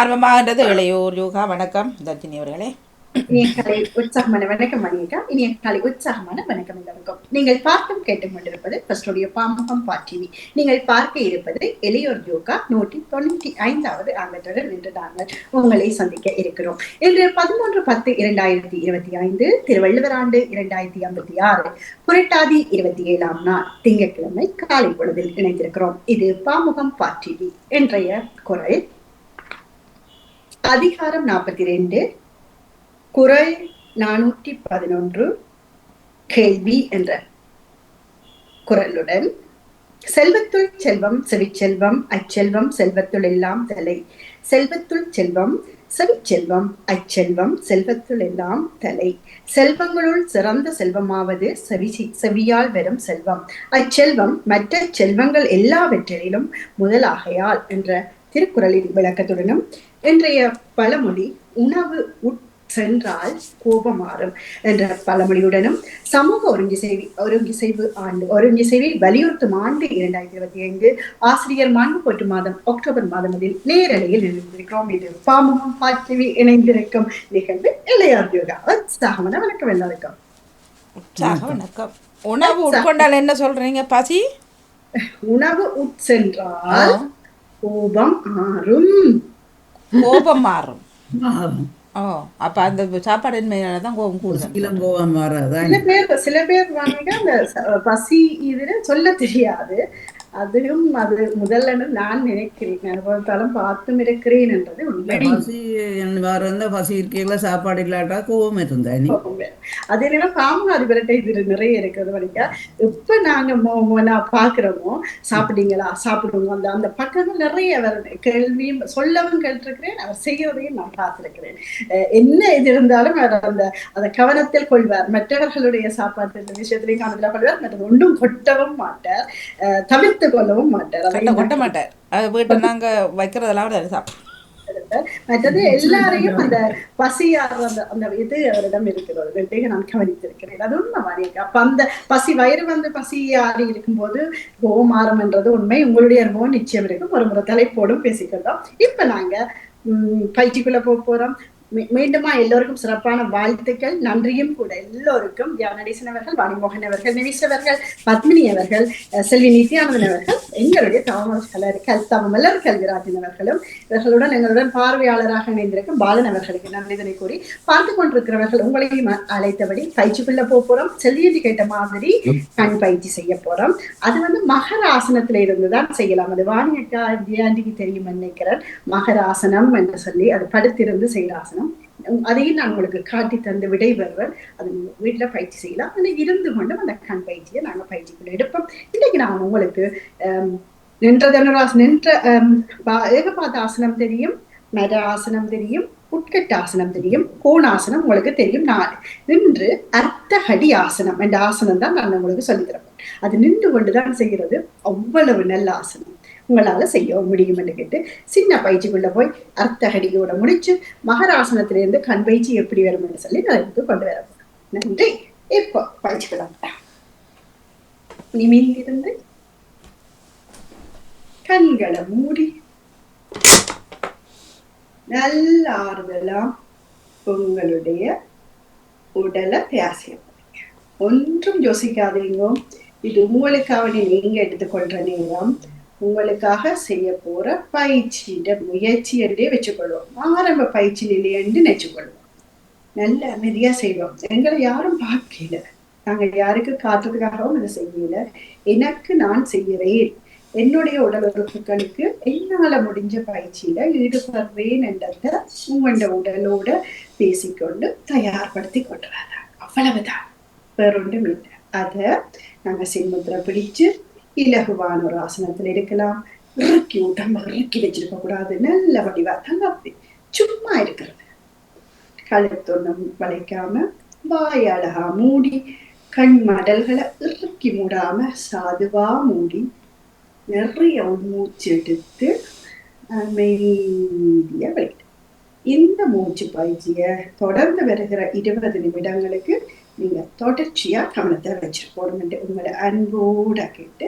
ஆர்வமாகின்றது இளையோர் யோகா வணக்கம். தர்ஜினி அவர்களே. காலை உற்சாகமான வணக்கம் மணியக்கா. இனிய காலை உற்சாகமான வணக்கம் எல்லாருக்கும். நீங்கள் பார்த்தும் கேட்டுக் கொண்டிருப்பது ஃபர்ஸ்டுடைய பாமகம் பாட்டிவி நீங்கள் பார்க்க இருப்பது இளையோர் யோகா நூற்றி தொண்ணூற்றி ஐந்தாவது ஆங்கத்துடன் இன்று நாங்கள் உங்களை சந்திக்க இருக்கிறோம். இன்று பதிமூன்று பத்து இரண்டாயிரத்தி இருபத்தி ஐந்து திருவள்ளுவர் ஆண்டு இரண்டாயிரத்தி ஐம்பத்தி ஆறு புரட்டாதி இருபத்தி ஏழாம் நாள் திங்கட்கிழமை காலை பொழுதில் இணைந்திருக்கிறோம். இது பாமுகம் பாட்டிவி என்றைய இன்றைய குரல் அதிகாரம் நாற்பத்தி ரெண்டு குரல் நானூற்றி பதினொன்று கேள்வி என்ற குரலுடன் செல்வத்துள் செல்வம் செவிச்செல்வம் அச்செல்வம் செல்வத்துள் எல்லாம் தலை. செல்வத்துள் செல்வம் செவிச்செல்வம் அச்செல்வம் செல்வத்துள் எல்லாம் தலை. செல்வங்களுள் சிறந்த செல்வமாவது செவி செவியால் வரும் செல்வம். அச்செல்வம் மற்ற செல்வங்கள் எல்லாவற்றிலும் முதலாகையால் என்ற திருக்குறளின் விளக்கத்துடனும் இன்றைய பழமொழி உணவு சென்றால் கோபமாறும் என்ற பழமொழியுடனும் சமூக ஒருங்கிசைவு ஒருங்கிசைவு ஆண்டு ஒருங்கிசைவை வலியுறுத்தும் ஆண்டு இரண்டாயிரத்தி இருபத்தி ஐந்து ஆசிரியர் மாண்பு மாதம் அக்டோபர் மாதம் அதில் நேரலையில் இணைந்திருக்கிறோம் இது பாமுகம் பாட்டிவி இணைந்திருக்கும் நிகழ்வு இளையார் யோகா. உற்சாகமான வணக்கம் எல்லாருக்கும். வணக்கம். உணவு உட்கொண்டால் என்ன சொல்றீங்க பசி? உணவு உட்சென்றால் கோபம் ஆறும் கோபம் மாறும். மாறும். ஓ அப்ப அந்த சாப்பாடின் மேல தான் கோபம் கூடுதல் இளங்கோவம் மாறாதான் சில பேர் சில பேர் வாங்க அந்த பசி இதுல சொல்ல தெரியாது. அதுவும் அது முதல்ல நான் நினைக்கிறேன். நான் பார்த்தாலும் பார்த்தும் இருக்கிறேன் என்றது உண்மை. பசி வேற எந்த பசி இருக்கையில சாப்பாடு இல்லாட்டா கோவம் இருந்தா அதே நேரம் பாம்பு அதிபர்கிட்ட இது நிறைய இருக்கிறது வரைக்கும் இப்ப நாங்க நான் பாக்குறோமோ சாப்பிட்டீங்களா? சாப்பிடுவோம். அந்த அந்த பக்கங்கள் நிறைய வருது. கேள்வியும் சொல்லவும் கேட்டிருக்கிறேன் அவர் செய்யறதையும் நான் பார்த்திருக்கிறேன். என்ன இது இருந்தாலும் அவர் அந்த அந்த கவனத்தில் கொள்வார். மற்றவர்களுடைய சாப்பாட்டு விஷயத்திலையும் கவனத்தில் கொள்வார். மற்றது ஒன்றும் கொட்டவும் மாட்டார். தவிர்த்து கொள்ளவும் மாட்டார். கட்ட மாட்டார் அது வீட்டை நாங்க வைக்கிறதெல்லாம் சாப்பிடும் மற்றது எல்லாரையும் அந்த பசியார் அந்த அந்த இது அவரிடம் இருக்கிறது ரெண்டையும் நான் கவனித்திருக்கிறேன். அது உண்மை மாதிரி அப்ப அந்த பசி வயிறு வந்து பசியாறி இருக்கும்போது கோமாரம் என்றது உண்மை. உங்களுடைய அனுபவம் நிச்சயம் இருக்கும். ஒரு முறை தலைப்போடும் பேசிக்கிட்டோம் இப்ப நாங்க உம் பயிற்சிக்குள்ள போக போறோம். மீண்டுமா எல்லோருக்கும் சிறப்பான வாழ்த்துக்கள். நன்றியும் கூட எல்லோருக்கும். தியானடேசன் அவர்கள் வாணிமோகன் அவர்கள் நிமிஷ் அவர்கள் பத்மினி அவர்கள் செல்வி நித்யானந்தன் அவர்கள் எங்களுடைய தாமஸ் கல் தமமலர் கல்விராஜன் அவர்களும் இவர்களுடன் எங்களுடன் பார்வையாளராக இணைந்திருக்கும் பாலன் அவர்களுக்கு நன்றிதனை கூறி பார்த்து கொண்டிருக்கிறவர்கள் உங்களையும் அழைத்தபடி பயிற்சிக்குள்ள போறோம். செல்வியதி கேட்ட மாதிரி கண் பயிற்சி செய்ய போறோம். அது வந்து மகர ஆசனத்துல இருந்து தான் செய்யலாம். அது வாணியக்கா வியாண்டிக்கு தெரியும் நினைக்கிறேன். மகராசனம் என்று சொல்லி அது படுத்திருந்து செய்யற ஆசனம். அதையும் நான் உங்களுக்கு காட்டி தந்து விடை பெறுவேன் அது நீங்க வீட்டுல பயிற்சி செய்யலாம். ஆனா இருந்து கொண்டும் அந்த கண் பயிற்சியை நாங்க பயிற்சிக்குள்ள எடுப்போம். இன்னைக்கு நான் உங்களுக்கு நின்ற தனுராசனம் நின்ற ஏகபாத ஆசனம் தெரியும் மர ஆசனம் தெரியும் உட்கட்ட ஆசனம் தெரியும் கோணாசனம் உங்களுக்கு தெரியும். நான் நின்று அர்த்தஹடி ஆசனம் என்ற ஆசனம் தான் நான் உங்களுக்கு சொல்லித் அது நின்று கொண்டுதான் செய்கிறது. அவ்வளவு நல்ல ஆசனம். உங்களால செய்ய முடியும்னு கேட்டு சின்ன பயிற்சிக்குள்ள போய் அர்த்தகடியோட முடிச்சு மகராசனத்திலிருந்து கண் பயிற்சி எப்படி வரும்னு சொல்லி நான் கொண்டு வர நன்றி. இப்போ பயிற்சிக்கலாம் நிமிர்ந்திருந்து கண்களை மூடி நல்ல ஆறுதலாம் உங்களுடைய உடலை தியாசியம் ஒன்றும் யோசிக்காதீங்க. இது உங்களுக்காக நீங்க எடுத்துக்கொள்ற நேரம். உங்களுக்காக செய்ய போற பயிற்சியிட முயற்சி என்றே வச்சுக்கொள்வோம். ஆரம்ப பயிற்சி நிலையன்று நினைச்சுக்கொள்வோம். நல்ல அமைதியா செய்வோம். எங்களை யாரும் பார்க்கல. நாங்க யாருக்கு காட்டுறதுக்காகவும் அதை செய்யல. எனக்கு நான் செய்கிறேன். என்னுடைய உடல் உறுப்புகளுக்கு என்னால முடிஞ்ச பயிற்சியில ஈடுபடுறேன் என்றத உங்களோட உடலோட பேசிக்கொண்டு தயார்படுத்தி கொண்டு வராங்க அவ்வளவுதான். வேறொன்றும் இல்லை. அதை நாங்க சின்முத்திரை பிடிச்சு இலகுவான ஒரு ஆசனத்தில் இருக்கலாம் இறுக்கி உடம்ப இறுக்கி வச்சிருக்க கூடாது நல்ல வடிவா தங்கப்பி சும்மா இருக்கிறது. கழுத்தொன்னும் வளைக்காம வாய அழகா மூடி கண் மடல்களை இறுக்கி மூடாம சாதுவா மூடி நிறைய உள்மூச்சு எடுத்து அமைதியா வெளியிட்டு இந்த மூச்சு பயிற்சியை தொடர்ந்து வருகிற இருபது நிமிடங்களுக்கு நீங்க தொடர்ச்சியா கவனத்தை வச்சிருக்கணும் உங்களை அன்போட கேட்டு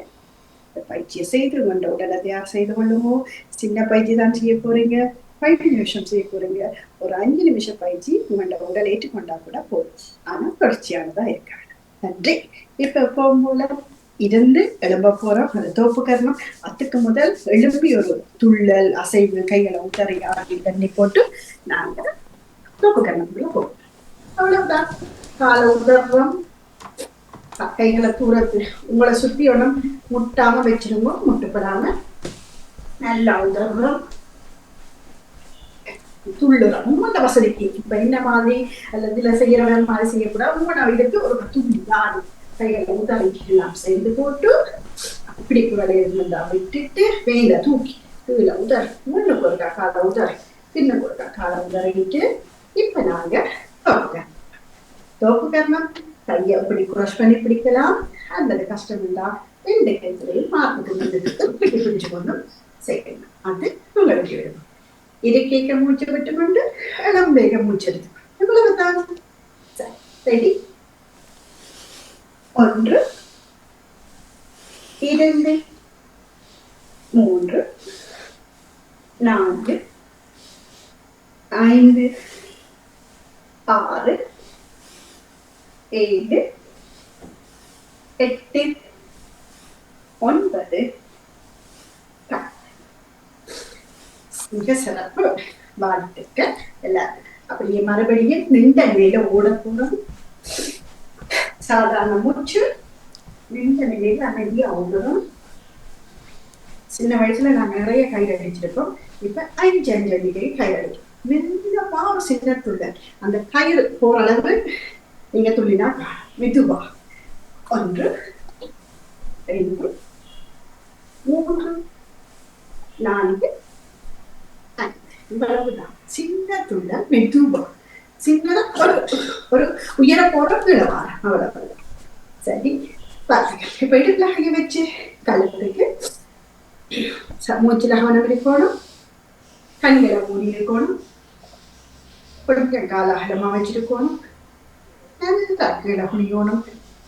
இந்த பயிற்சியை செய்து உங்களோட உடலை தயார் செய்து கொள்ளுவோம் சின்ன பயிற்சி தான் செய்ய போறீங்க. பதினஞ்சு நிமிஷம் செய்ய போறீங்க. ஒரு அஞ்சு நிமிஷம் பயிற்சி உங்களோட உடல் ஏற்றுக்கொண்டா கூட போதும். ஆனா தொடர்ச்சியானதா இருக்காது. நன்றி. இப்ப எப்பவும் போல இருந்து எழும்ப போறோம். அந்த தோப்பு கர்மம். அதுக்கு முதல் எழும்பி ஒரு துள்ளல் அசைவு கைகளை உத்தரை ஆடி தண்ணி போட்டு நாங்க தோப்பு கரணத்துக்குள்ள போவோம். அவ்வளவுதான். கால உதர்றோம் கைகளை தூரத்து உங்களை சுற்றி ஒன்றும் முட்டாமல் வச்சிருங்க முட்டுப்படாமல் நல்லா உதவுறோம் துள்ளுறோம் உங்களோட வசதிக்கு. இப்போ என்ன மாதிரி அல்லது இதுல செய்யறவன் மாதிரி செய்யக்கூடாது. உங்களோட இதுக்கு ஒரு துள்ளி ஆடு கைகளை உதவிக்கலாம் செய்து போட்டு பிடிப்பு வலையில் விட்டுட்டு வெயில தூக்கி கீழே உதறி. முன்னுக்கு ஒருக்கா காலை உதறி. பின்னுக்கு ஒருக்கா காலை உதறிட்டு இப்போ நாங்கள் தோப்பு தோப்பு கர்ணம் கையை இப்படி குரஷ் பண்ணி பிடிக்கலாம். அல்லது கஷ்டம் இல்லா ரெண்டு கைகளையும் மார்புக்கு பிடி பிடிச்சு கொண்டும் செய்யணும் அது உங்களுக்கு விடும் இருக்கைக்க மூச்சு விட்டுக்கொண்டு இளம் வேகம் மூச்சு எடுத்து இவ்வளவுதான். சரி ரெடி ஒன்று இரண்டு மூன்று நான்கு ஐந்து ஆறு ஏழு எட்டு ஒன்பது மிக சிறப்பு வாழ்த்துக்கள் எல்லாரும் அப்படியே மறுபடியும் நின்ற நிலையில ஓடக்கூடும் சாதாரண மூச்சு நின்ற நிலையில அமைதியா ஓடுறோம் சின்ன வயசுல நான் நிறைய கயிறு அடிச்சிருக்கோம் இப்ப அஞ்சு அஞ்சு அடிக்கடி கயிறு அடிக்கும் மெல்லமா ஒரு சின்ன துள்ளல் அந்த கயிறு போற அளவு நீங்க துள்ளினா மிதுவா ஒன்று ரெண்டு மூன்று நான்கு இவ்வளவுதான். சின்ன துள்ள மெதுவா சின்னதா ஒரு ஒரு உயர போற விழவா அவ்வளவு சரி பாருங்க. இப்ப இடுப்புல கையை வச்சு கழுத்துக்கு ச- மூச்சுல கவனம் இருக்கணும் கண்களை மூடி இருக்கணும் கொஞ்சம் கால அகலமா வச்சிருக்கணும். நல்லா கீழே குனியணும்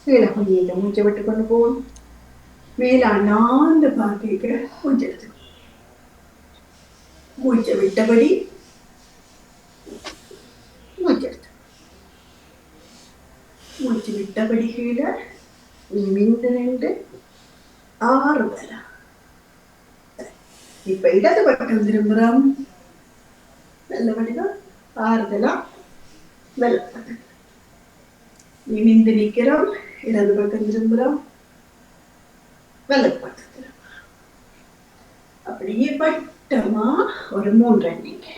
கீழே குனியில மூச்சை விட்டு கொண்டு போகணும் மேல அண்ணாந்து பார்க்க மூச்சு எடுத்து மூச்சை விட்டபடி மூச்சு எடுத்து மூச்சு விட்டபடி கீழே நிமிந்து நின்று ஆறுதலா இப்ப இடது பக்கம் திரும்புறோம் நல்ல வடிவா ஆறுதலா வெள்ள பக்கம் நிமிந்து நிற்கிறோம் இடது பக்கம் திரும்புகிறோம். வலது பக்கம் திரும்புகிறோம். அப்படியே வட்டமா ஒரு மூன்று எண்ணிக்கை.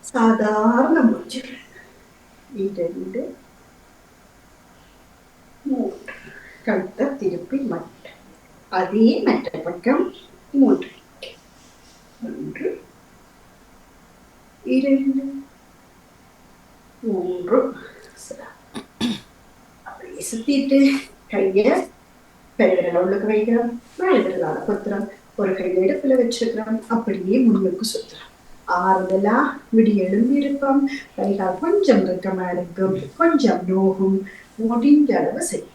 சாதாரண மூச்சு இரண்டு மூன்று. கழுத்தை திருப்பி மட்டும் அதே மற்ற பக்கம் மூன்று. ஒன்று இரண்டு. மூன்று. சரி. அப்படியே சுத்திட்டு கைய பெருவிரல் உள்ளுக்கு வைக்கிறோம். மேல விரலால கொத்துறோம் ஒரு கை இடுப்புல வச்சிருக்கிறோம். அப்படியே முன்னுக்கு சுத்துறோம். ஆறுதலா விடி எழும்பி இருப்போம். கைகால் கொஞ்சம் இறுக்கமா இருக்கும். கொஞ்சம் நோகும். முடிஞ்ச அளவு செய்யும்.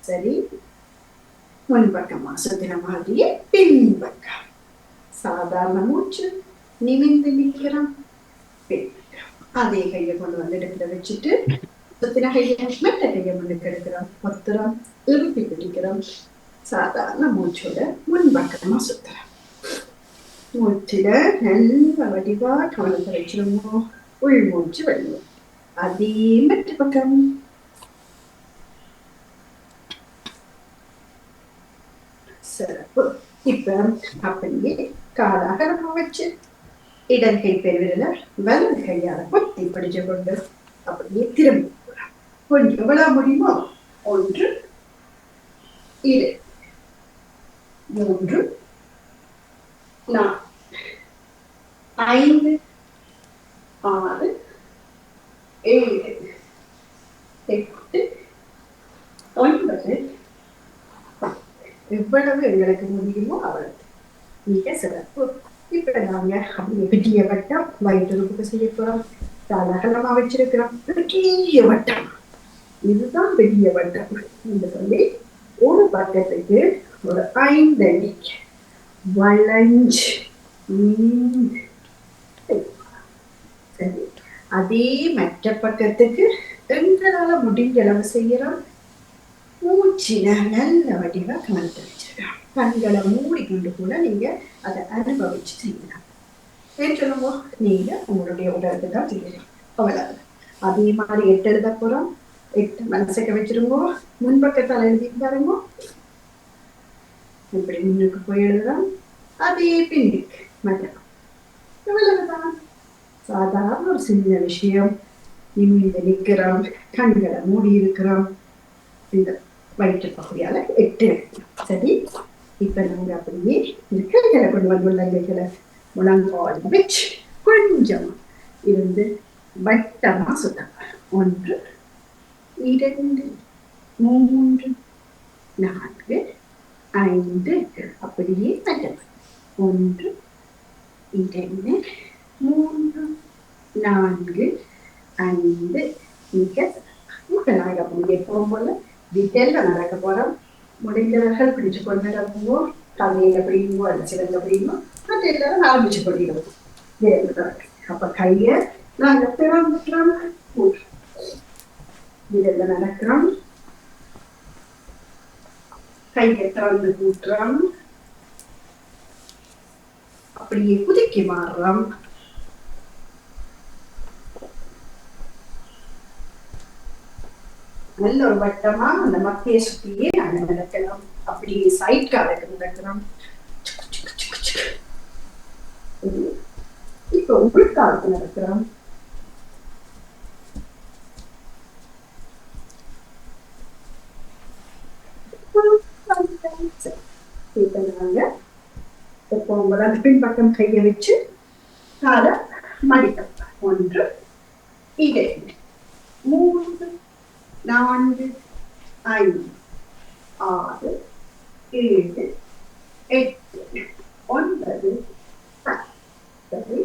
சரி. முன்பக்கமா சுத்தின மாதிரியே பின்பக்கம். சாதாரண மூச்சு. நிமிந்து நிக்கிறோம் பின்பக்கம். அதே கையை கொண்டு வந்து இடத்துல வச்சுட்டு சுத்தின கையை மெட்ட கையை முன்னுக்கு எடுக்கிறோம் ஒத்துறோம் இறுக்கி பிடிக்கிறோம் சாதாரண மூச்சோட முன்பக்கமா சுத்துறோம் மூச்சில நல்ல வடிவா கவனத்தை வச்சிருமோ உள் மூச்சு வெளியும் அதே மற்ற பக்கம் சிறப்பு இப்ப அப்படியே காலாக நம்ம வச்சு இடது பெருவிரல வலது கையால கொத்தி பிடிச்சு கொண்டு அப்படியே திரும்பி கொஞ்சம் எவ்வளவு முடியுமோ ஒன்று இரு. மூன்று நான்கு. ஐந்து. ஆறு. ஏழு. எட்டு. ஒன்பது. எவ்வளவு எங்களுக்கு முடியுமோ அவ்வளவு. மிக சிறப்பு. இப்ப நாங்க அப்படியே பெரிய வட்டம் வயிற்றுக்கு செய்ய போறோம். அகலமா வச்சிருக்கிறோம். பெரிய வட்டம். இதுதான் பெரிய வட்டம் என்று சொல்லி ஒரு பக்கத்துக்கு ஒரு ஐந்து வளைஞ்சு அதே மற்ற பக்கத்துக்கு எங்களால முடிஞ்ச அளவு செய்யறோம். மூச்சில நல்ல வடிவா கலந்து வச்சிருக்கோம். கண்களை மூடிக்கொண்டு கூட நீங்க அதை அனுபவிச்சு செய்யலாம். ஏன் சொல்லுவோம் நீங்க உங்களுடைய உடலுக்கு தான் செய்யணும் அவ்வளவு அதே மாதிரி எட்டு எழுத போறோம் எட்டு மனசுக்கு வச்சிருங்கோ. முன்பக்கத்தால் எழுதி பாருங்க. இப்படி முன்னுக்கு போய் எழுதுறோம் அதே பின்னுக்கு மட்டம் இவ்வளவுதான் சாதாரண ஒரு சின்ன விஷயம். நிமிர்ந்து நிற்கிறோம் கண்களை மூடி இருக்கிறோம் இந்த வயிற்று பகுதியால எட்டு சரி? இப்ப நாங்கள் அப்படியே இந்த கைகளை கொண்டு வந்துள்ள உள்ளங்கைகளை முழங்கால் வச்சு கொஞ்சம் இருந்து வட்டமாக சுத்தம் ஒன்று இரண்டு மூன்று நான்கு ஐந்து. அப்படியே வட்டம் ஒன்று இரண்டு மூன்று நான்கு ஐந்து. மிக நாங்கள் எப்பவும் போல டீட்டெயிலாக நடக்க போகிறோம் முடிந்தவர்கள் பிடிச்சு கொண்டு நடக்குமோ தலையில பிடிக்குமோ அல்ல பிடிக்குமோ மற்ற எல்லாரும் ஆரம்பிச்சு கொண்டிருப்போம். அப்ப கையை நாங்கள் திறந்துக்கிறோம் இதெல்லாம் நடக்கிறோம் கையை திறந்து கூட்டுறோம் அப்படியே குதிக்கி மாறுறோம் நல்ல ஒரு வட்டமா அந்த மக்கையை சுத்தியே நாங்க நடக்கலாம். அப்படியே சைட் காலுக்கு நடக்கிறோம் இப்ப உள்காலுக்கு நடக்கிறோம் இப்ப இப்போ எப்பவும் அந்த பின்பக்கம் கையை வச்சு காலை மடிக்கலாம் ஒன்று இரண்டு மூன்று நான்கு ஐந்து ஆறு ஏழு எட்டு ஒன்பது பத்து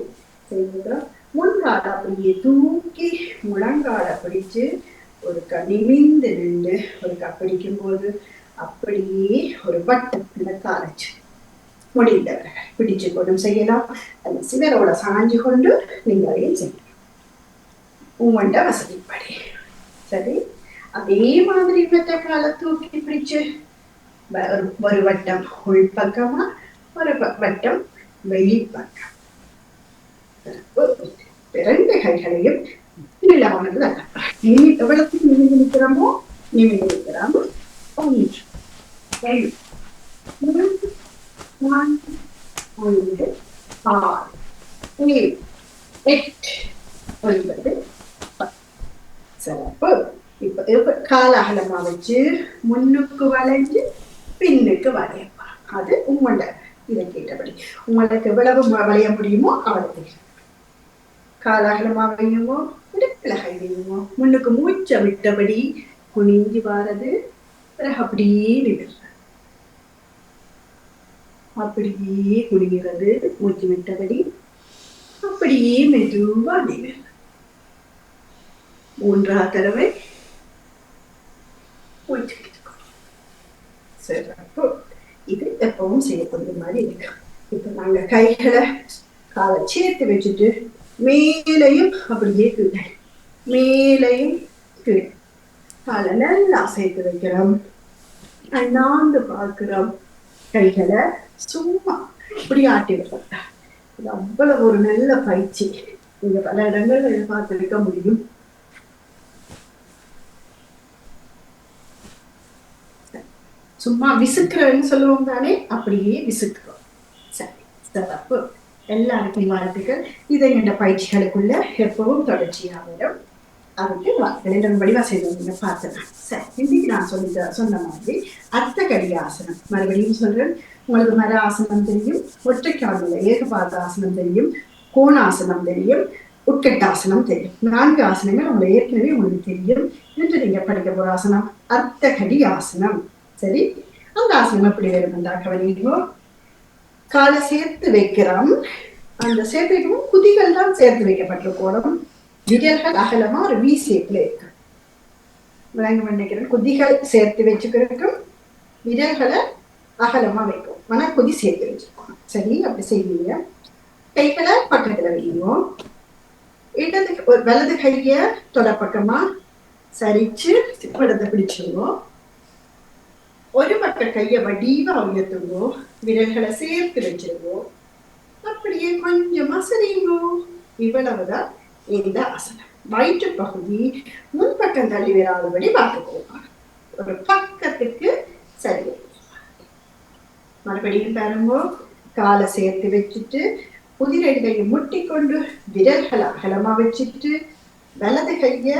செய்கிறோம் முன்கால அப்படியே தூக்கி முழங்கால பிடிச்சு ஒரு நிமிந்து நின்று ஒரு பிடிக்கும் போது அப்படியே ஒரு வட்டத்தில் காலச்சு முடிந்தவர்கள். பிடிச்சு கொண்டும் செய்யலாம். அந்த சிலரோட சாஞ்சு கொண்டு நீங்கள் அதையும் செய்யலாம் உங்கள்ட வசதிப்படி. சரி? அதே மாதிரி மற்ற கால தூக்கி பிடிச்சு ஒரு வட்டம் உள்பக்கமா ஒரு வட்டம் வெளிப்பக்கம். இரண்டு கைகளையும் நீளமானது அல்ல நீ எவ்வளவுக்கு நிமிந்து நிற்கிறோமோ? நிமிந்து நிற்கிறோம். ஒன்று ரெண்டு மூன்று நான்கு ஐந்து ஆறு ஏழு எட்டு ஒன்பது பத்து சிறப்பு இப்ப இப்ப கால அகலமா வச்சு முன்னுக்கு வளைஞ்சு பின்னுக்கு வளையப்பா அது உங்களோட இதை கேட்டபடி உங்களுக்கு எவ்வளவு வளைய முடியுமோ அவ்வளவு கால அகலமா வையுமோ இடுப்புல வையுமோ முன்னுக்கு மூச்சை விட்டபடி குனிஞ்சு வாரது பிறகு அப்படியே நிமிர்றது அப்படியே குடிகிறது மூச்சு விட்டபடி அப்படியே மெதுவா நிமிர்றது மூன்றாவது தடவை மூச்சு விட்டுக்கணும். சரி அப்போ இது எப்பவும் செய்யக்கூடிய மாதிரி இருக்கு. இப்ப நாங்க கைகளை காலை சேர்த்து வச்சுட்டு மேலையும் அப்படியே கீழே மேலையும் கீழே. காலை நல்லா சேர்த்து வைக்கிறோம். அண்ணாந்து பார்க்கிறோம். கைகளை சும்மா இப்படி ஆட்டி இது அவ்வளவு ஒரு நல்ல பயிற்சி. நீங்க பல இடங்கள்ல பார்த்துருக்க முடியும். சும்மா விசுக்கிறேன்னு சொல்லுவோம் தானே? அப்படியே விசுக்குறோம். சரி சிறப்பு. எல்லாருக்கும் வாழ்த்துக்கள். இதை என்ற பயிற்சிகளுக்குள்ள எப்பவும் தொடர்ச்சியாக வரும். அதுக்கு ரெண்டு வடிவா செய்தவங்க பார்த்தலாம் சரி இன்னைக்கு நான் சொல்லி சொன்ன மாதிரி அர்த்தகடி ஆசனம் மறுபடியும் சொல்றேன் உங்களுக்கு மர ஆசனம் தெரியும் ஒற்றைக்காலில் ஏகபாத ஆசனம் தெரியும் கோணாசனம் தெரியும் உட்கட்டாசனம் தெரியும் நான்கு ஆசனங்கள் உங்களுக்கு ஏற்கனவே உங்களுக்கு தெரியும் என்று நீங்க படிக்க போற ஆசனம் அர்த்தகடி ஆசனம் சரி அந்த ஆசனம் எப்படி வேணும் என்றா கவனிங்கோ காலை சேர்த்து வைக்கிறோம் அந்த சேர்த்து வைக்கவும் குதிகள் தான் சேர்த்து வைக்கப்பட்டிருக்கோம் விரல்கள் அகலமா ஒரு வி ஷேப்ல இருக்கு விளங்க நினைக்கிறேன் குதிகள் சேர்த்து வச்சுக்கிறதுக்கும் விரல்களை அகலமா வைக்கும் ஆனா குதி சேர்த்து வச்சிருக்கோம் சரி அப்படி செய்வீங்க கைகளை பக்கத்துல வைக்கணும் இடது வலது கைய பக்கமா சரிச்சு இடத்தை பிடிச்சிருவோம் ஒரு பக்க கைய வடிவா உயர்த்துவோம் விரல்களை சேர்த்து வச்சிருவோம் அப்படியே கொஞ்சமா சரியுங்கோ இவ்வளவுதான் இந்த ஆசனம் வயிற்று பகுதி முன்பக்கம் தள்ளி விடாதபடி பார்த்துக்கோங்க ஒரு பக்கத்துக்கு சரி மறுபடியும் பாருங்க காலை சேர்த்து வச்சுட்டு புதிரெண்டையும் முட்டி கொண்டு விரல்களை அகலமா வச்சுட்டு வலது கைய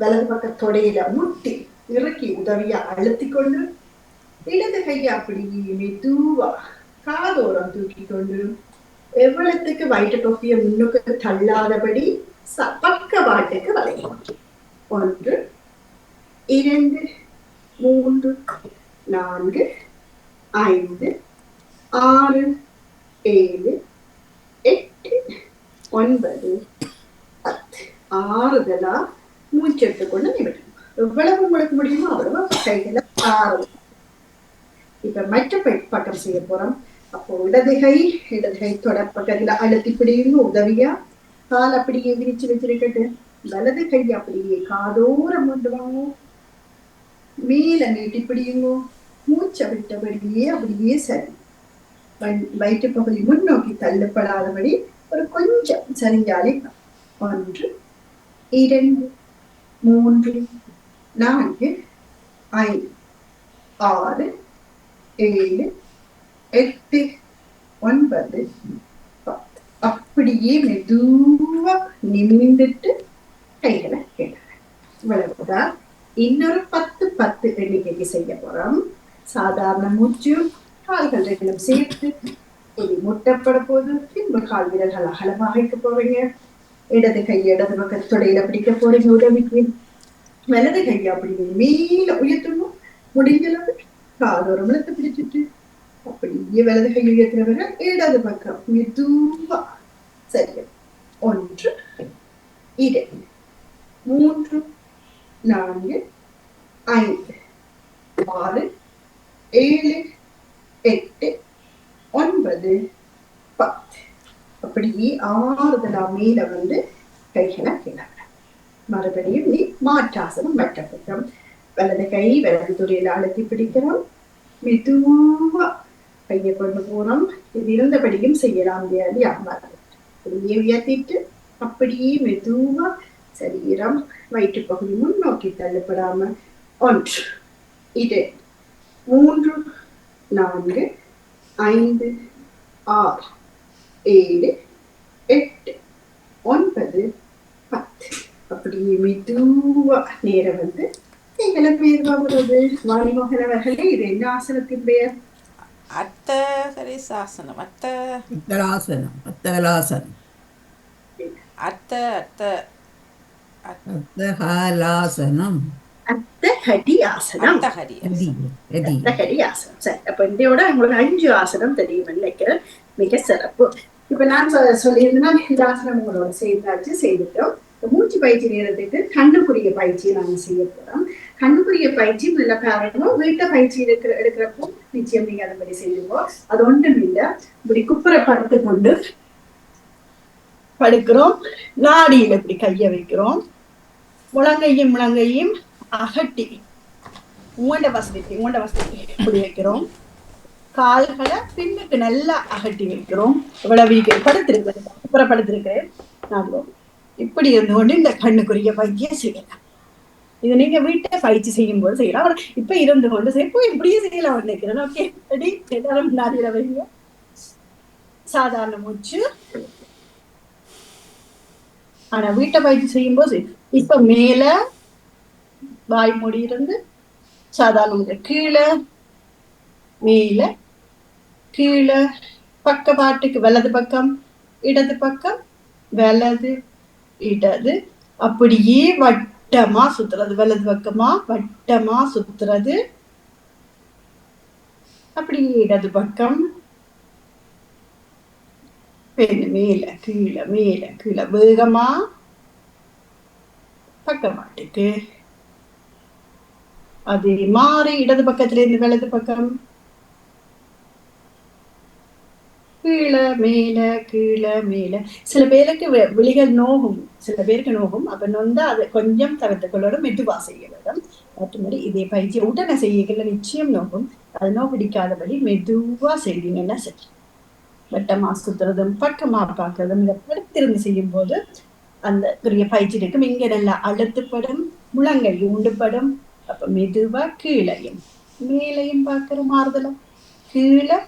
வலது பக்க தொடையில முட்டி இறக்கி உதவியா அழுத்தி கொண்டு இடது கைய அப்படியே மெதுவா காதோரம் தூக்கி கொண்டு எவ்வளத்துக்கு வயிற்று பகுதியை முன்னுக்கு தள்ளாதபடி பக்க வாட்டுக்கு வளையும் ஒன்று இரண்டு மூன்று நான்கு ஐந்து ஆறு ஏழு எட்டு ஒன்பது பத்து ஆறுதலா மூச்செடுத்து கொண்டு நிமிடம் எவ்வளவு உங்களுக்கு முடியுமோ அவ்வளவு கைகளை ஆறு இப்ப மற்ற பட்டம் செய்ய போறோம் அப்போ இடதுகை இடதுகை இடது அழுத்தி பிடிங்க உதவியா? கால் அப்படியே விரிச்சு வச்சிருக்கட்டு வலது கை அப்படியே காதோரம் கொண்டு வாங்க மேல நீட்டி பிடியுங்கோ. மூச்சை விட்டபடியே அப்படியே சரி. வயிற்று பகுதி முன்னோக்கி தள்ளப்படாதபடி ஒரு கொஞ்சம் சரிஞ்சாலே ஒன்று இரண்டு மூன்று நான்கு ஐந்து ஆறு ஏழு எட்டு ஒன்பது. பத்து அப்படியே மெதுவா நிமிந்துட்டு கைகளை கேட்டாங்க இவ்வளவுதான். இன்னொரு பத்து பத்து எண்ணிக்கைக்கு செய்ய போறோம். சாதாரண மூச்சு கால்கள் ரெண்டும் சேர்த்து ஒரு முட்டப்பட போது பின்பு கால் விரல்கள் அகலமாக வைக்க போறீங்க இடது கை இடது பக்க தொடையில பிடிக்க போறீங்க உதவிக்கு. வலது கை அப்படி மேல உயர்த்தணும் முடிஞ்சளவு அளவு காதோரம் இழுத்து பிடிச்சிட்டு அப்படியே வலது கையில் உயர்த்துறவங்க இடது பக்கம் மெதுவா சரி ஒன்று இரண்டு மூன்று நான்கு ஐந்து ஆறு ஏழு எட்டு ஒன்பது பத்து அப்படியே ஆறுதலா மேல வந்து கைகளை கிளம்ப மறுபடியும் நீ மாற்றாசனம் மற்ற பக்கம் வலது கை வலது துறையில அழுத்தி பிடிக்கிறோம் மெதுவா கையை கொண்டு போறோம் இது இருந்தபடியும் செய்யலாம் வியாதி ஆகாது அப்படியே உயர்த்திட்டு அப்படியே மெதுவா சரீரம் வயிற்று பகுதி முன்னோக்கி தள்ளப்படாம ஒன்று இது மூன்று நான்கு ஐந்து ஆறு ஏழு எட்டு ஒன்பது பத்து. அப்படியே மெதுவா நேரம் வந்து எங்களை பேர் வாங்குறது. வாணிமோகன் அவர்களே இது என்ன ஆசனத்தின் பெயர்? அத்த சரி சாசனம் அத்த உத்தராசனம் அத்தகலாசனம் அத்த அத்த அத்த அத்தகாலாசனம் அத்த ஹடி ஆசனம் அத்தஹரி எதி எதி அத்த ஹடி ஆசனம் சரி அப்ப இந்தியோட உங்களுக்கு அஞ்சு ஆசனம் தெரியும் நினைக்கிறேன் மிக சிறப்பு இப்ப நான் சொல்லியிருந்தேன்னா இந்த ஆசனம் உங்களோட செய்தாச்சு செய்துட்டோம் மூச்சு பயிற்சி நேரத்துக்கு கண்ணுக்குரிய பயிற்சியை நாங்க செய்ய போறோம் கண்ணுக்குரிய பயிற்சி நல்ல பாருங்க வீட்டை பயிற்சி எடுக்கிற எடுக்கிறப்போ நிச்சயம் நீங்க அந்த மாதிரி செய்வோம் அது ஒன்றும் இல்லை. இப்படி குப்புற படுத்து கொண்டு படுக்கிறோம். நாடியில இப்படி கைய வைக்கிறோம். முழங்கையும் முழங்கையும் அகட்டி உங்களோட வசதிக்கு உங்களோட வசதிக்கு இப்படி வைக்கிறோம். கால்களை பின்னுக்கு நல்லா அகட்டி வைக்கிறோம். இவ்வளவு படுத்திருக்கிறேன். குப்புற படுத்திருக்கிறேன். நாடுவோம். இப்படி இருந்து கொண்டு இந்த கண்ணுக்குரிய பயிற்சியை செய்யலாம். இது நீங்க வீட்டை பயிற்சி செய்யும் போது செய்யலாம். அவர் இப்ப இருந்து கொண்டு செய்ய போய் இப்படியே செய்யலாம் நினைக்கிறேன் ஓகே ரெடி எல்லாரும் நாடியில வைங்க. சாதாரண மூச்சு. ஆனா வீட்டை பயிற்சி செய்யும் போது இப்ப மேல வாய் மூடி இருந்து சாதாரண மூச்சு. கீழே மேல கீழே பக்க பாட்டுக்கு வலது பக்கம் இடது பக்கம் வலது இடது. அப்படியே வட்டமா சுத்துறது. வலது பக்கமா வட்டமா சுத்துறது. அப்படியே இடது பக்கம். பெண் மேல கீழே மேல கீழே வேகமா பக்கமாட்டுக்கு அது மாறி இடது பக்கத்துல இருந்து வலது பக்கம். கீழே மேல கீழே மேல. சில பேருக்கு விழிகள் நோகும். சில பேருக்கு நோகும். அப்ப நொந்தா அதை கொஞ்சம் தவிர்த்து கொள்ளணும் மெதுவா செய்ய வேண்டும். மற்றபடி இதே பயிற்சி உடனே செய்யல நிச்சயம் நோகும். அது நோ பிடிக்காதபடி மெதுவா செய்வீங்கன்னா சரி. வட்டமா சுத்துறதும் பக்கமா பார்க்கறதும் இதை படுத்திருந்து செய்யும் போது அந்த பெரிய பயிற்சி இருக்கும். இங்க நல்லா அழுத்துப்படும் முழங்கை உண்டுபடும். அப்ப மெதுவா கீழையும் மேலையும் பார்க்கிற மாறுதலும். கீழே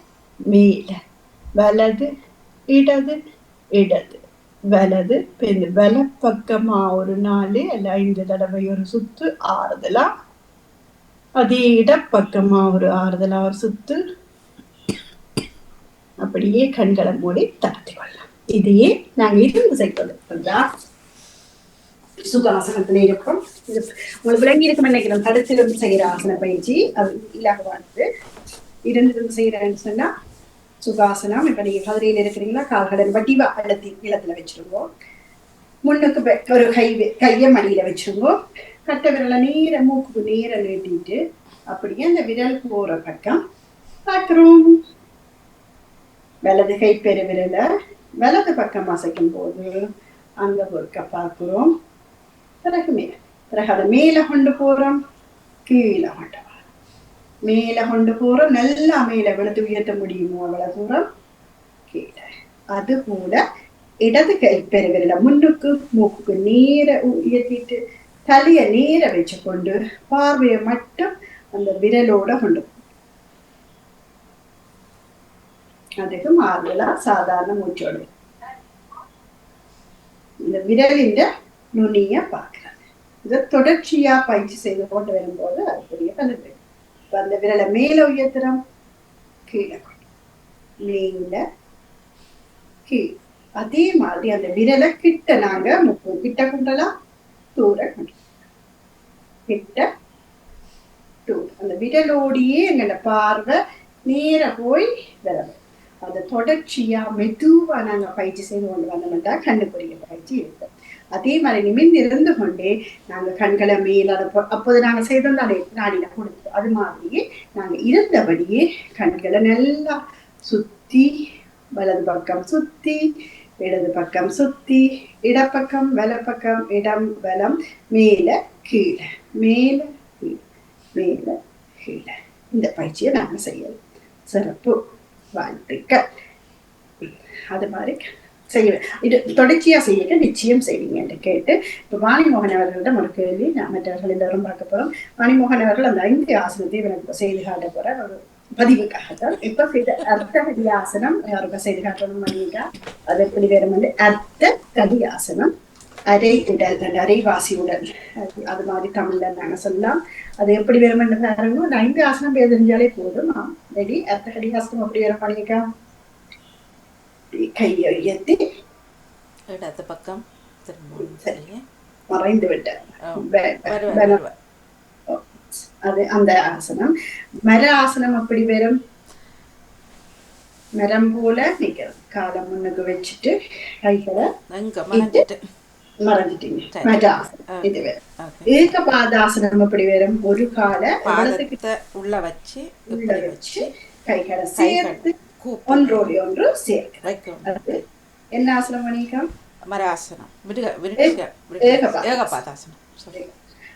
மேலே. வலது இடது இடது. வலது பின் வல பக்கமா ஒரு நாலு அல்ல ஐந்து தடவை ஒரு சுத்து ஆறுதலா? அதே இடப்பக்கமா ஒரு ஆறுதலா ஒரு சுத்து. அப்படியே கண்களை மூடி தளர்த்தி கொள்ளலாம். இதையே நாங்க இருந்து செய்யறதா சுகாசனத்துல இருப்போம் உங்களுக்கு விளங்கி இருக்கும் நினைக்கிறோம் தடுத்திருந்து செய்யற ஆசன பயிற்சி அது இலகுவானது இருந்திருந்து செய்யறேன்னு சொன்னா சுகாசனம். இப்ப நீங்க கதிரையில இருக்கிறீங்களா? கால்களை வட்டிவா அழுத்தி நிலத்துல வச்சிருங்க. முன்னுக்கு ஒரு கை கைய மடியில வச்சிருங்க. கட்டை விரலை நேர மூக்குக்கு நேர நீட்டிட்டு அப்படியே அந்த விரல் போற பக்கம் பார்க்கிறோம் வலது கை பெருவிரல வலது பக்கம் அசைக்கும் போது அங்க பொருக்க பார்க்கிறோம். பிறகு மேல. பிறகு அதை மேல கொண்டு போறோம். கீழே கொண்டு மேல கொண்டு போறோம் நல்லா மேல விழுத்து உயர்த்த முடியுமோ அவ்வளவு தூரம்? கீழே. அது போல இடது கை பெருவிரல முன்னுக்கு மூக்குக்கு நேர உயர்த்திட்டு தலைய நேர வச்சு கொண்டு பார்வையை மட்டும் அந்த விரலோட கொண்டு அதுக்கு மாறுதலா சாதாரண மூச்சோடு. இந்த விரலின் நுனிய பார்க்கிறது. இதை தொடர்ச்சியா பயிற்சி செய்து கொண்டு வரும்போது அது பெரிய பலன் இப்போ அந்த விரலை மேல உயர்த்துறோம். கீழே கொண்டு. மேல கீழ். அதே மாதிரி அந்த விரலை கிட்ட நாங்க முப்பது கிட்ட கொண்டலாம். தூர கிட்ட தூர. அந்த விரலோடையே எங்களோட பார்வை நேர போய் விரலும் அதை தொடர்ச்சியா மெதுவா நாங்க பயிற்சி செய்து கொண்டு வந்தோம்னா கண்டுபிடிக்க பயிற்சி இருக்கும் அதே மாதிரி நிமிர்ந்து இருந்து கொண்டே நாங்க கண்களை மேல அப்போது நாங்க செய்தோம் தானே நாடின கொடுத்து அது மாதிரியே நாங்க இருந்தபடியே கண்களை நல்லா சுத்தி வலது பக்கம் சுத்தி இடது பக்கம் சுத்தி இடப்பக்கம் வலப்பக்கம் இடம் வலம் மேல கீழே மேல கீழே மேல கீழே. இந்த பயிற்சியை நாங்க செய்யலாம் சிறப்பு வாழ்த்துக்கள். அது மாதிரி செய்ய இது தொடர்ச்சியா செய்யுங்க நிச்சயம் செய்வீங்க என்று கேட்டு இப்ப வாணிமோகன் அவர்களிடம் ஒரு கேள்வி நான் மற்றவர்கள் எல்லாரும் பார்க்க போறோம். வாணிமோகன் அவர்கள் அந்த ஐந்து ஆசனத்தை எனக்கு செய்து காட்ட போற ஒரு பதிவுக்காக தான். இப்ப செய்த அர்த்த கதி ஆசனம் யாருக்கும் செய்து காட்டணும் பண்ணிட்டா அது எப்படி வேறும் வந்து அர்த்த கதி ஆசனம் அரை உடல் அந்த அரைவாசி உடல். அது- மாதிரி தமிழ்ல நாங்க சொல்லலாம். அது எப்படி வேறுமென்று பாருங்க. ஒரு ஐந்து ஆசனம் பேர் தெரிஞ்சாலே போதும். ரெடி. அர்த்த கடிகாசனம் ஆசனம் எப்படி வேற பண்ணிக்கா கையை உயர்த்தி இடது பக்கம் மறைந்து விட்ட ஆ, ப- வருவார், பல- வருவார். அது அந்த ஆசனம் மர ஆசனம் அப்படி வெறும் மரம் போல நிக்கிறது காலை முன்னுக்கு வச்சுட்டு கைகளை சரி. மர ஆசனம் இது ஏக பாதாசனம் அப்படி வெறும் ஒரு காலை உள்ள வச்சு உள்ள வச்சு கைகளை சேர்த்து ஒன்றோடு ஒன்று சேர்க்க. வைக்கணும். அது என்ன ஆசனம் பண்ணிக்கலாம் மராசனம். ஏகபாதாசனம்.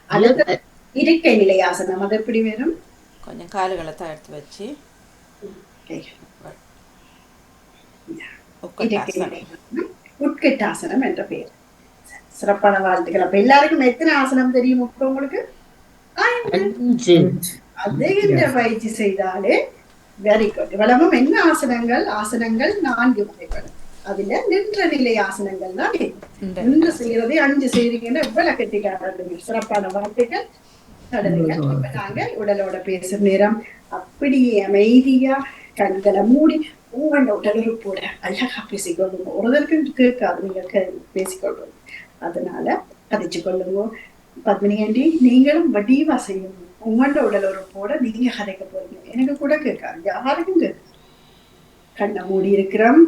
அல்லது இருக்கை நிலை ஆசனம். அது எப்படி வரும்? கொஞ்சம் காலுகளை தடுத்து வச்சு. உட்கட்டாசனம். என்ற பெயர். சிறப்பான வாழ்த்துக்கள். அப்ப எல்லாருக்கும் எத்தனை ஆசனம் தெரியும் உங்களுக்கு. அதே பயிற்சி செய்தாலே வெரி குட் வளமும் என்ன ஆசனங்கள்? ஆசனங்கள் நான்கு வகைப்படும் அதுல நின்ற நிலை ஆசனங்கள் தான் நின்று செய்யறதே அஞ்சு செய்றீங்கன்னா இவ்வளவு கட்டிக்காரர்கள். சிறப்பான இப்ப நாங்க உடலோட பேசும் நேரம் அப்படியே அமைதியா கண்களை மூடி உங்களோட உடலுறு போட அழகா பேசிக்கொள்ளுங்க. ஒருதற்கும் கேட்காது நீங்க கே- பேசிக்கொள்ளுங்க. அதனால கதைச்சு கொள்ளுங்க பத்மினி ஆண்டி நீங்களும் வடிவா செய்யணும் உங்களோட உடல் உறுப்போட நீங்க கதைக்க போறீங்க. எனக்கு கூட கேட்காது. யாருக்கும் கேட்காது. கண்ணை மூடி இருக்கிறோம்.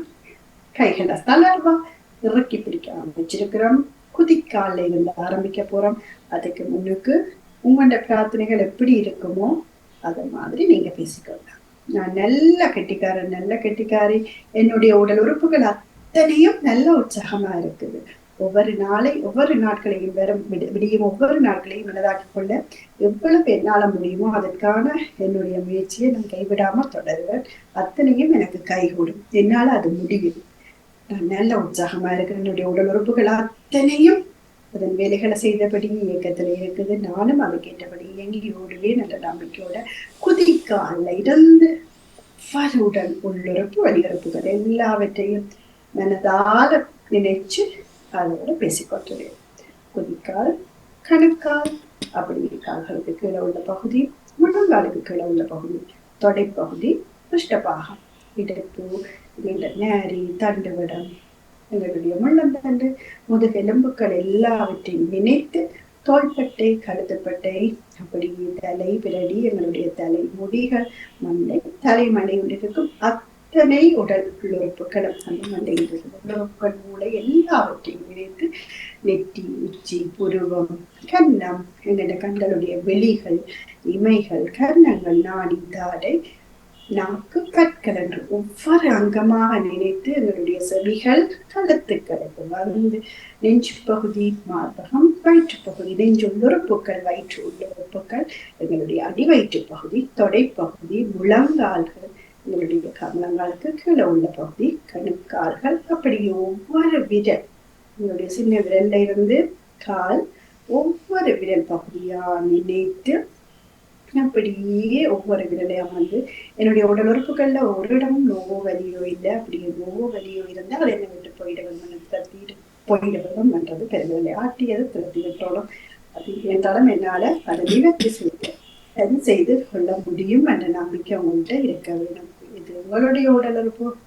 கைகளை தளர்வா இறக்கி பிடிக்க வச்சிருக்கிறோம் குதிக்கால இருந்து ஆரம்பிக்க போறோம். அதுக்கு முன்னுக்கு உங்களோட பிரார்த்தனைகள் எப்படி இருக்குமோ அது மாதிரி நீங்க பேசிக்கொள்ளலாம் நான் நல்ல கெட்டிக்காரன் நல்ல கெட்டிக்காரி. என்னுடைய உடல் உறுப்புகள் அத்தனையும் நல்ல உற்சாகமா இருக்குது. ஒவ்வொரு நாளை ஒவ்வொரு நாட்களையும் வரும் விடியும் ஒவ்வொரு நாட்களையும் மனதாக்கிக் கொள்ள எவ்வளவு என்னால முடியுமோ அதற்கான என்னுடைய முயற்சியை நான் கைவிடாம தொடருவேன். அத்தனையும் எனக்கு கைகூடும். என்னால அது முடியும். நான் நல்ல உற்சாகமா இருக்கிறேன். என்னுடைய உடல் உறுப்புகள் அத்தனையும் அதன் வேலைகளை செய்தபடி இயக்கத்துல இருக்குது. நானும் அதுக்கேற்றபடி இயங்கி ஓடுவே நல்ல நம்பிக்கையோட குதிக்கால இருந்து வருடன் உள்ளுறுப்பு வெளியுறுப்புகள் எல்லாவற்றையும் மனதால நினைச்சு அதோட பேசிக்கொண்டுறேன் குதிக்கால் கணுக்கால் அப்படி கால்களுக்கு கீழே உள்ள பகுதி முழங்காலுக்கு கீழே உள்ள பகுதி தொடைப்பகுதி புஷ்டபாகம் இடுப்பு நீண்ட நேரி தண்டுவிடம் எங்களுடைய முள்ளந்தண்டு முதுகெலும்புகள் எல்லாவற்றையும் நினைத்து தோள்பட்டை கழுத்துப்பட்டை அப்படி தலை பிரடி எங்களுடைய தலை முடிகள் மண்டை தலைமண்டையில் இருக்கும் அத் அத்தனை உடல் உறுப்புகளும் அந்த மண்டையில் இருக்கும் உறுப்புகள் மூளை எல்லாவற்றையும் நினைத்து நெற்றி உச்சி புருவம் கன்னம் எங்களுடைய கண்களுடைய வெளிகள் இமைகள் கர்ணங்கள் நாடி தாடை நாக்கு கற்கள் என்று ஒவ்வொரு அங்கமாக நினைத்து எங்களுடைய செவிகள் கழுத்துக்களுக்கு வந்து நெஞ்சு பகுதி மார்பகம் வயிற்று பகுதி நெஞ்சு உள்ளுறுப்புகள் வயிற்று உள்ளுறுப்புகள் எங்களுடைய அடிவயிற்று பகுதி தொடைப்பகுதி முழங்கால்கள் உங்களுடைய கமலங்களுக்கு கீழே உள்ள பகுதி கணுக்கால்கள் அப்படி ஒவ்வொரு விரல். உங்களுடைய சின்ன விரல்ல இருந்து கால் ஒவ்வொரு விரல் பகுதியா நினைத்து அப்படியே ஒவ்வொரு விரலையும் வந்து என்னுடைய உடல் உறுப்புகள்ல ஒரு இடமும் நோவோ வலியோ இல்லை அப்படி நோவோ வலியோ இருந்தால் அதை என்ன விட்டு போயிட வேணும் தத்திட்டு போயிட வேணும் என்றது பெருவிரலை ஆட்டியது திருத்தி விட்டோடும் அது என்றாலும் என்னால அதை நிவர்த்தி செய்து அது செய்து கொள்ள முடியும் என்ற நம்பிக்கை உங்கள்கிட்ட இருக்க வேண்டும். உங்களுடைய உடல்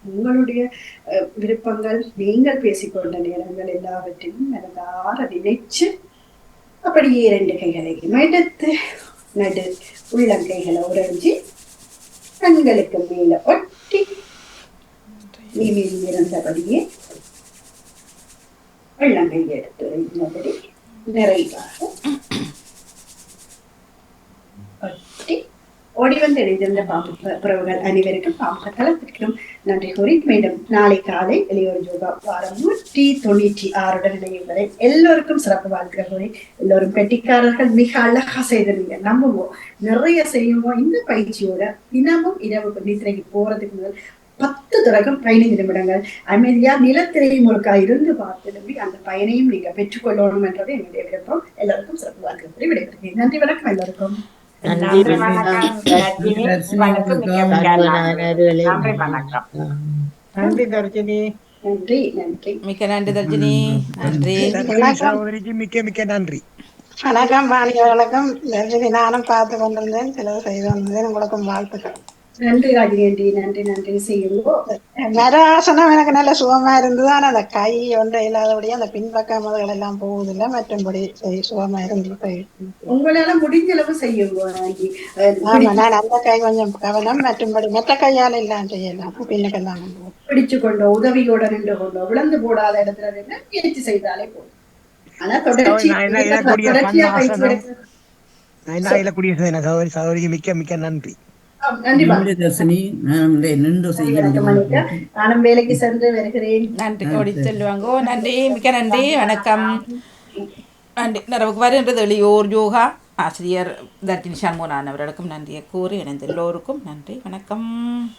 உங்களுடைய அஹ், விருப்பங்கள் நீங்கள் பேசிக்கொண்ட நேரங்கள் எல்லாவற்றையும் மனதார நினைச்சு அப்படியே இரண்டு கைகளையும் எடுத்து நடு உள்ளங்கைகளை உறைஞ்சி கண்களுக்கு மேல ஒட்டி நிமிர்ந்து இருந்தபடியே உள்ளங்கை எடுத்து நிறைவாக ஒட்டி ஓடி வந்து இணைந்திருந்த பாம்பு ப- புறவுகள் அனைவருக்கும் பாம்பு தளத்திற்கும் நன்றி கூறி மீண்டும் நாளை காலை வெளியூர் யோகா வாரம் நூற்றி தொண்ணூற்றி ஆறுடன் இணையுவதை எல்லோருக்கும் சிறப்பு வாழ்க்கை கூறி எல்லோரும் கெட்டிக்காரர்கள் மிக அழகா செய்திருந்தீங்க. நம்புவோம். நிறைய செய்யுவோம் இந்த பயிற்சியோட தினமும் இரவு நித்திரைக்கு போறதுக்கு முதல் பத்து தொடக்கம் பதினைந்து நிமிடங்கள். அமைதியா நிலத்திரையை முழுக்கா இருந்து பார்த்து நம்பி அந்த பயனையும் நீங்க பெற்றுக்கொள்ளணும் என்றது என்னுடைய விருப்பம். எல்லாருக்கும் சிறப்பு வாழ்க்கை கூறி விடைபெறுகிறேன். நன்றி வணக்கம் எல்லாருக்கும். நன்றி நன்றி தர்ஜினி மிக்க நன்றி. தர்ஜினி நன்றி சகோதரிக்கு மிக்க மிக்க நன்றி. வணக்கம் வாணிக வணக்கம் ரஜினி நானும் பார்த்து கொண்டிருந்தேன் சிலது செய்து வந்தேன் உங்களுக்கும் வாழ்த்துக்கள். நன்றி ராஜினி நன்றி நன்றி செய்யுங்கோ. மராசனம் எனக்கு நல்ல சுகமா இருந்தது. ஆனா அந்த கை ஒன்றை இல்லாதபடியே அந்த பின்பக்க முதல்கள் எல்லாம் போவதில்லை. மற்றும்படி செய்- சுகமா இருந்தது உங்களால முடிஞ்ச அளவு செய்யுங்கோ ஆமா நான் அந்த கை கொஞ்சம் கவனம். மற்றும்படி மற்ற கையால எல்லாம் செய்யலாம். பின்னுக்கெல்லாம் பிடிச்சு கொண்டோ உதவியோட நின்று கொண்டோ விழுந்து போடாத இடத்துல நின்று முயற்சி செய்தாலே போதும். ஆனா தொடர்ச்சி தொடர்ச்சியா பயிற்சி சகோதரி சகோதரிக்கு மிக்க மிக்க நன்றி. நானும் வேலைக்கு சென்று வருகிறேன். நன்றி ஓடி செல்வாங்கோ நன்றி மிக்க நன்றி வணக்கம். நன்றி. நமக்கு வருகின்றது வெளியூர் யோகா. ஆசிரியர் தர்ஜினி சண்முகனான் அவர்களுக்கும் நன்றியை கூறி இணைந்த எல்லோருக்கும் நன்றி வணக்கம்.